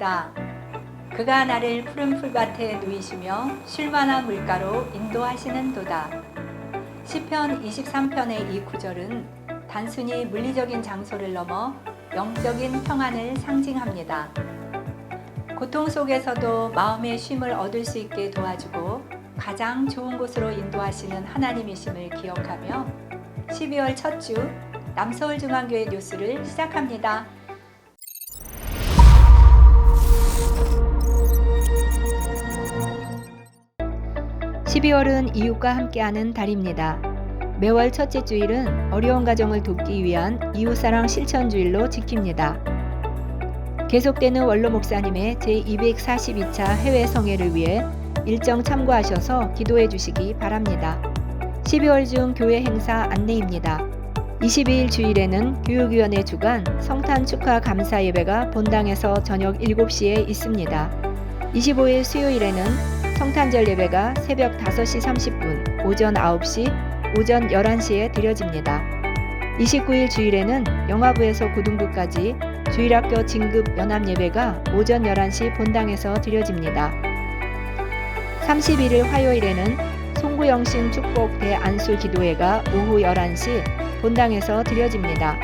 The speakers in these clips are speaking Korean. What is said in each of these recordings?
임지은입니다. 그가 나를 푸른 풀밭에 누이시며 쉴만한 물가로 인도하시는 도다. 시편 23편의 이 구절은 단순히 물리적인 장소를 넘어 영적인 평안을 상징합니다. 고통 속에서도 마음의 쉼을 얻을 수 있게 도와주고 가장 좋은 곳으로 인도하시는 하나님이심을 기억하며 12월 첫 주 남서울 중앙교회 뉴스를 시작합니다. 12월은 이웃과 함께하는 달입니다. 매월 첫째 주일은 어려운 가정을 돕기 위한 이웃사랑 실천주일로 지킵니다. 계속되는 원로 목사님의 제242차 해외 성회를 위해 일정 참고하셔서 기도해 주시기 바랍니다. 12월 중 교회 행사 안내입니다. 22일 주일에는 교육위원회 주간 성탄 축하 감사 예배가 본당에서 저녁 7시에 있습니다. 25일 수요일에는 성탄절 예배가 새벽 5시 30분, 오전 9시, 오전 11시에 드려집니다. 29일 주일에는 영화부에서 고등부까지 주일학교 진급 연합 예배가 오전 11시 본당에서 드려집니다. 31일 화요일에는 송구영신 축복 대안수 기도회가 오후 11시 본당에서 드려집니다.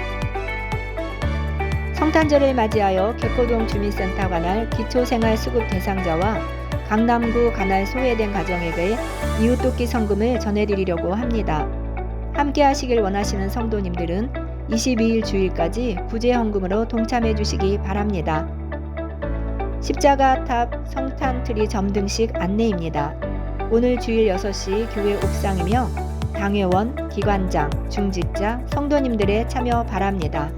성탄절을 맞이하여 개포동 주민센터 관할 기초생활수급 대상자와 강남구 관할 소외된 가정에게 이웃돕기 성금을 전해드리려고 합니다. 함께 하시길 원하시는 성도님들은 22일 주일까지 구제 헌금으로 동참해 주시기 바랍니다. 십자가 탑 성탄 트리 점등식 안내입니다. 오늘 주일 6시 교회 옥상이며 당회원, 기관장, 중직자, 성도님들의 참여 바랍니다.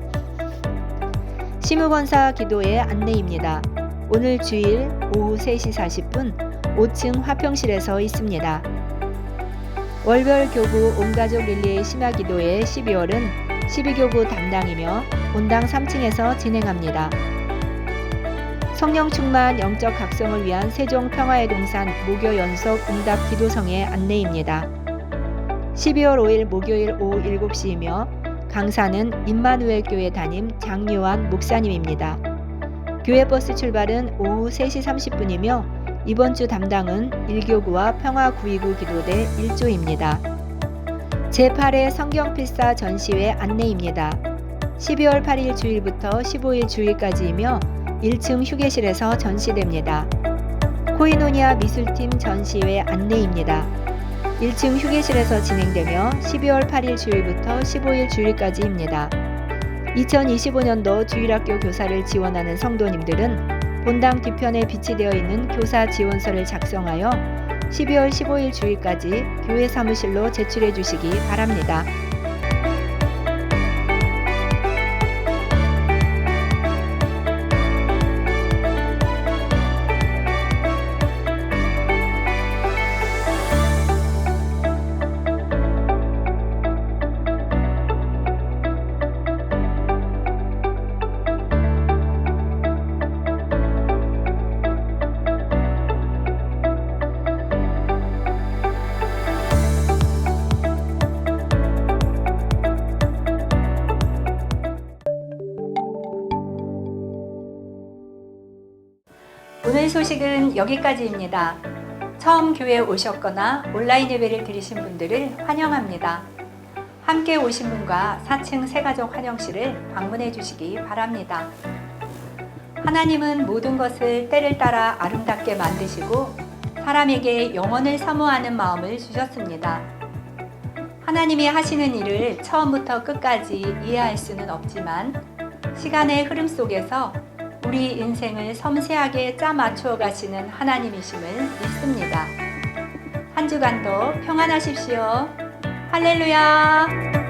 시무건사 기도의 안내입니다. 오늘 주일 오후 3시 40분 5층 화평실에서 있습니다. 월별 교구 온가족 릴리의 심야 기도회 12월은 12교구 담당이며 본당 3층에서 진행합니다. 성령 충만 영적 각성을 위한 세종 평화의 동산 목요 연속 응답 기도성의 안내입니다. 12월 5일 목요일 오후 7시이며 강사는 임마누엘 교회 담임 장요한 목사님입니다. 교회 버스 출발은 오후 3시 30분이며 이번 주 담당은 1교구와 평화구이구 기도대 1조입니다. 제8회 성경 필사 전시회 안내입니다. 12월 8일 주일부터 15일 주일까지이며 1층 휴게실에서 전시됩니다. 코이노니아 미술팀 전시회 안내입니다. 1층 휴게실에서 진행되며 12월 8일 주일부터 15일 주일까지입니다. 2025년도 주일학교 교사를 지원하는 성도님들은 본당 뒤편에 비치되어 있는 교사 지원서를 작성하여 12월 15일 주일까지 교회 사무실로 제출해 주시기 바랍니다. 오늘 소식은 여기까지입니다. 처음 교회에 오셨거나 온라인 예배를 드리신 분들을 환영합니다. 함께 오신 분과 4층 새가족 환영실을 방문해 주시기 바랍니다. 하나님은 모든 것을 때를 따라 아름답게 만드시고 사람에게 영원을 사모하는 마음을 주셨습니다. 하나님이 하시는 일을 처음부터 끝까지 이해할 수는 없지만 시간의 흐름 속에서 우리 인생을 섬세하게 짜 맞추어 가시는 하나님이심을 믿습니다. 한 주간도 평안하십시오. 할렐루야!